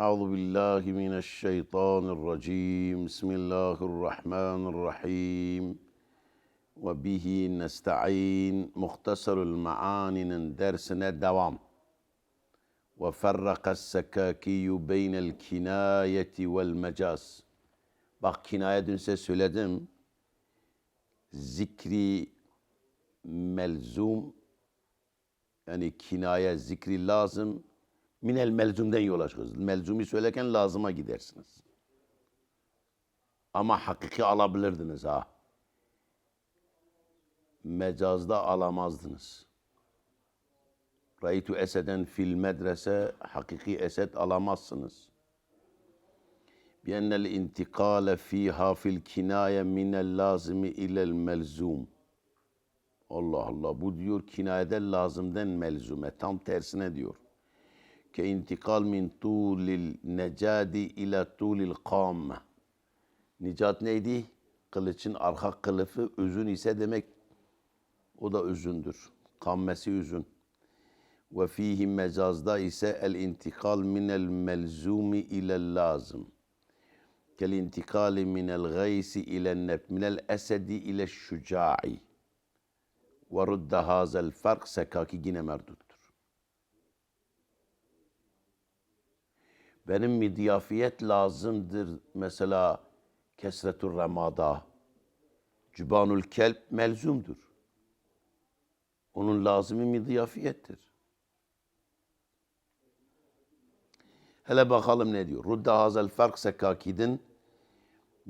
أعوذ بالله من الشيطان الرجيم. بسم الله الرحمن الرحيم. وبه نستعين. مختصر المعاني dersine devam وفرق السكاكي بين الكناية والمجاز. Bak kinaye dün size söyledim. Melzum yani kinaye zikri lazım. minel melzumden yola çıkıyorsunuz. Melzumi söylerken lazıma gidersiniz. Ama hakiki alabilirdiniz ha. Mecazda alamazdınız. Raitu eseden fil medrese hakiki esed alamazsınız. Biennel intikale fiha fil kinaye minel lazimi ilel melzum. Allah Allah bu diyor kinayeden lazımden melzume tam tersine diyor. Ke intikal min tulil necadi ila tulil kamme. Nicat neydi? Kılıçın arka kılıfı üzün ise demek o da üzündür. Kammesi üzün. Ve fihi mecazda ise el intikal minel melzumi ilel lazım. Kel intikali minel gaysi ile neb minel esedi ile şuca'i. Ve rudde hazel fark sekaki yine merduttur. Benim midyafiyet lazımdır. Mesela kesretur remada. Cübanul kelp melzumdur. Onun lazımı midyafiyettir. Hele bakalım ne diyor. Rudde hazel fark sekakidin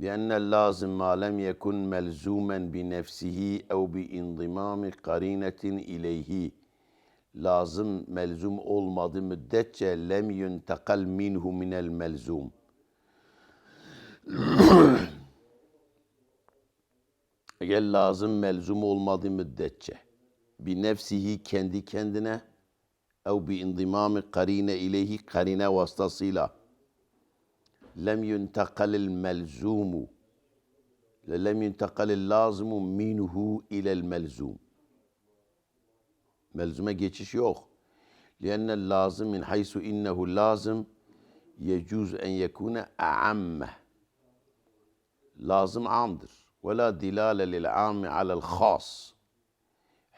بأن اللازم ما لم يكن ملزوما بنفسه أو بانضمام قرينة إليه lazım melzum olmadı müddetçe lem yuntakal minhu minel melzum. Eğer lazım melzum olmadı müddetçe bir nefsihi kendi kendine ev bi indimami karine ileyhi karine vasıtasıyla lem yuntakalil melzumu lem yuntakalil lazimu minhu ilel melzum. Melzume geçiş yok. Lienne lazım min haysu innehu lazım yecuz en yekune a'amme. Lazım amdır. Ve la dilale lil ammi alel khas.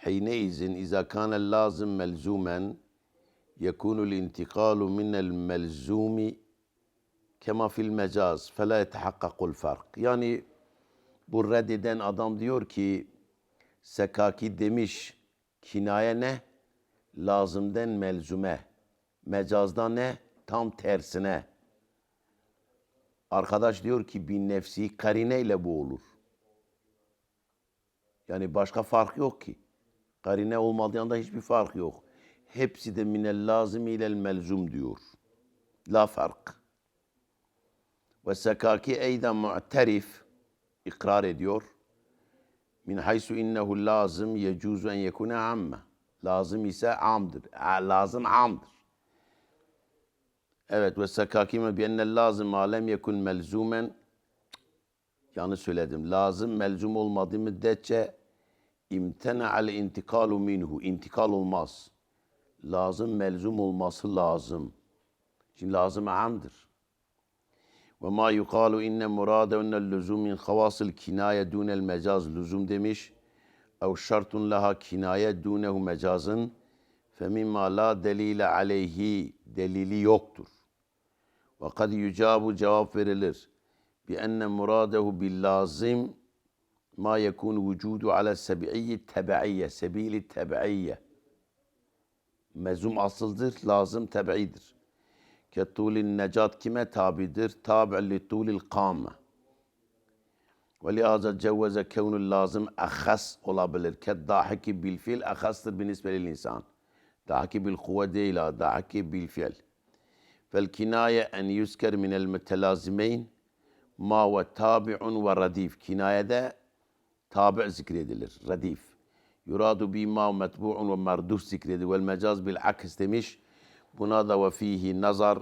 حينئذ إذا كان اللازم ملزوما يكون الانتقال من الملزوم كما في المجاز فلا يتحقق الفرق. Yani bu reddeden adam diyor ki Sekaki demiş kinaye ne? Lazımden melzume. Mecazda ne? Tam tersine. Arkadaş diyor ki bir nefsi karineyle bu olur. Yani başka fark yok ki. Karine olmadığında hiçbir fark yok. Hepsi de minel lazım ile melzum diyor. La fark. Ve sekaki eyden mu'terif ikrar ediyor. Min haysu innehu lazım yecuzu en yekune amme. Lazım ise amdır. Lazım amdır. Evet ve sekakime biennel lazım ma lem yekun melzumen yanlış söyledim. Lazım melzum olmadığı müddetçe imtena'al intikalu minhu. İntikal olmaz. Lazım melzum olması lazım. Şimdi lazım amdır. Ve ma yukalu inne murade ennel lüzum min havasıl kinaye dunel mecaz lüzum demiş. Ev şartun laha kinaye dunehu mecazın femimma la delile aleyhi delili yoktur. Ve kad yücabu cevap verilir. Bi enne muradehu bil lazim ma yekun vücudu ala sebi'iyyi tebe'iyye, sebili tebe'iyye. Mezum asıldır, lazım tebe'idir. Ketulin necat kime tabidir? Tabi' li tulil kâme. Ve lihaza cevveze kevnul lazım ahas olabilir. Ket dahiki bil fiil ahastır binisbelil insan. Dahiki bil kuvve değil ha, dahiki bil fiil. Fel kinaye en yüsker minel mütelazimeyn ma ve tabi'un ve radif. Kinayede tabi' zikredilir, radif. Yuradu bima metbu'un ve merduf zikredilir. Vel mecaz bil aks demiş. Buna da ve fihi nazar.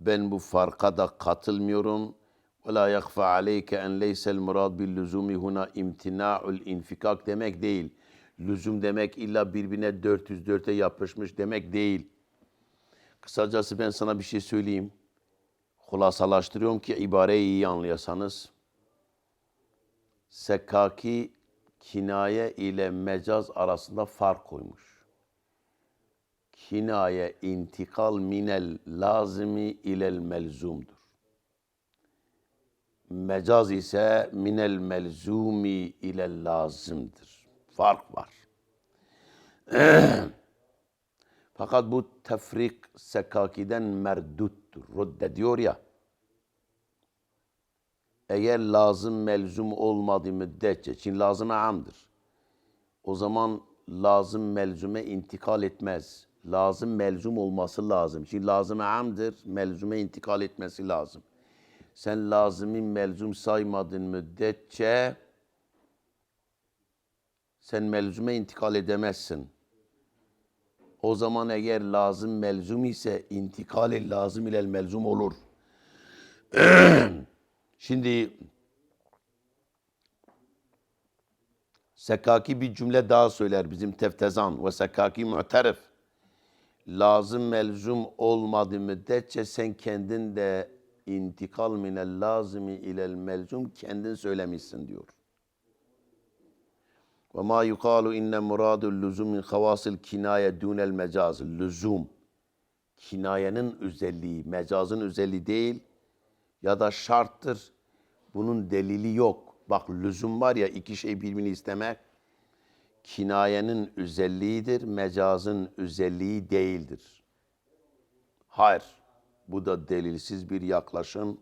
Ben bu farka da katılmıyorum. Ve la yakfa aleyke en leysel murad bil lüzumi huna imtina'ul infikak demek değil. Lüzum demek illa birbirine 404'e yapışmış demek değil. Kısacası ben sana bir şey söyleyeyim. Hulasalaştırıyorum ki ibareyi iyi anlayasanız. Sekkaki kinaye ile mecaz arasında fark koymuş. Kinaye intikal minel lazimi ilel melzumdur. Mecaz ise minel melzumi ilel lazımdır. Fark var. Fakat bu tefrik sekakiden merduttur. Rudde diyor ya. Eğer lazım melzum olmadığı müddetçe, çünkü lazım amdır. O zaman lazım melzume intikal etmez. Lazım melzum olması lazım. Şimdi lazım amdır, melzume intikal etmesi lazım. Sen lazımı melzum saymadığın müddetçe sen melzume intikal edemezsin. O zaman eğer lazım melzum ise intikal lazım ile melzum olur. Şimdi Sekaki bir cümle daha söyler bizim teftezan ve sekaki mu'terif. Lazım melzum olmadığı müddetçe sen kendin de intikal minel lazimi ilel melzum kendin söylemişsin diyor. Ve ma yukalu inne muradul lüzum min havasil kinaye dunel mecaz. Lüzum. Kinayenin özelliği, mecazın özelliği değil ya da şarttır. Bunun delili yok. Bak lüzum var ya iki şey birbirini istemek Kinayenin özelliğidir, mecazın özelliği değildir. Hayır. Bu da delilsiz bir yaklaşım.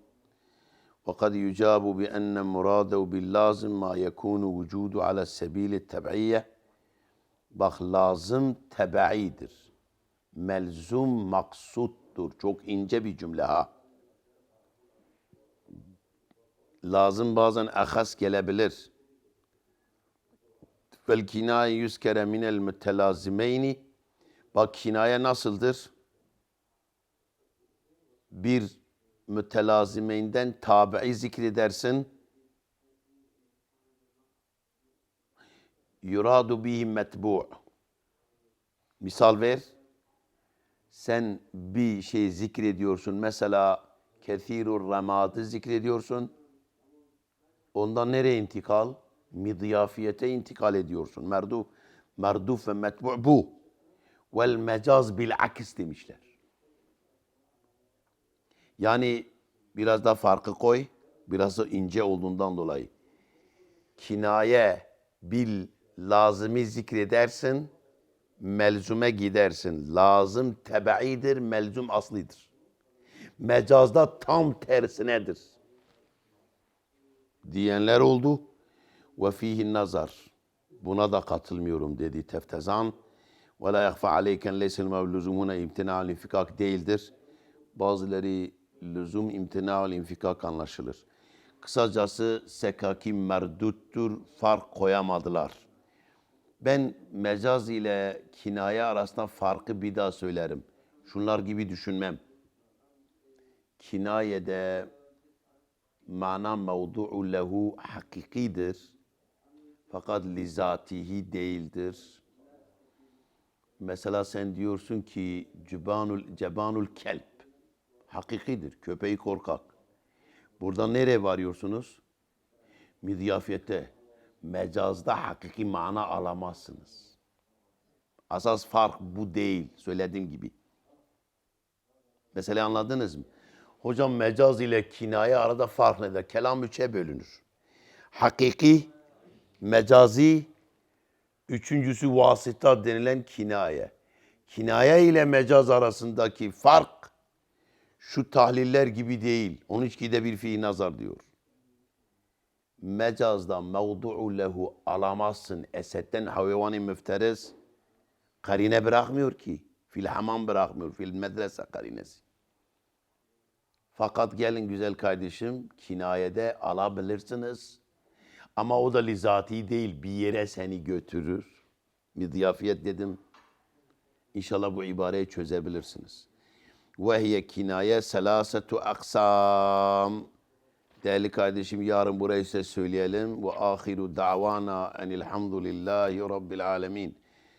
وقد يجاب بأن مراده باللازم ما يكون وجوده على سبيل التبعية Bak lazım tebaidir. Melzum maksuttur. Çok ince bir cümle ha. Lazım bazen ahas gelebilir. Vel kinaye yüz kere minel mütelazimeyni. Bak kinaye nasıldır? Bir mütelazimeyinden tabi'i zikredersin. Yuradu bihi metbu'. Misal ver. Sen bir şey zikrediyorsun. Mesela kethirur ramadı zikrediyorsun. Ondan nereye intikal? Midyafiyete intikal ediyorsun. Merduf, merduf ve metbu' bu. Vel mecaz bil akis demişler. Yani biraz da farkı koy. Biraz da ince olduğundan dolayı. Kinaye bil lazımı zikredersin. Melzume gidersin. Lazım tebaidir, melzum aslidir. Mecazda tam tersinedir. Diyenler oldu. Ve fihi nazar. Buna da katılmıyorum dedi Teftezan. Ve la yakfa aleyken leysel mevluzumuna imtina'l infikak değildir. Bazıları lüzum imtina'l infikak anlaşılır. Kısacası sekaki merduttur, fark koyamadılar. Ben mecaz ile kinaye arasında farkı bir daha söylerim. Şunlar gibi düşünmem. Kinayede mana mevdu'u lehu hakikidir. Fakat lizatihi değildir. Mesela sen diyorsun ki cebanul, cebanul kelp hakikidir. Köpeği korkak. Burada nereye varıyorsunuz? Midyafiyete. Mecazda hakiki mana alamazsınız. Asas fark bu değil. Söylediğim gibi. Mesela anladınız mı? Hocam mecaz ile kinaye arada fark nedir? Kelam üçe bölünür. Hakiki, mecazi, üçüncüsü vasıta denilen kinaye. Kinaye ile mecaz arasındaki fark şu tahliller gibi değil. 12'de bir fiil nazar diyor. Mecazda mevdu'u lehu alamazsın. Esetten hayvani müfteriz karine bırakmıyor ki. Fil hamam bırakmıyor. Fil medrese karinesi. Fakat gelin güzel kardeşim kinayede alabilirsiniz. Ama o da lizati değil bir yere seni götürür. Midyafiyet dedim. İnşallah bu ibareyi çözebilirsiniz. Ve kinaye selasetu aksam. Değerli kardeşim yarın burayı size söyleyelim. Ve ahiru davana enilhamdülillahi rabbil alemin.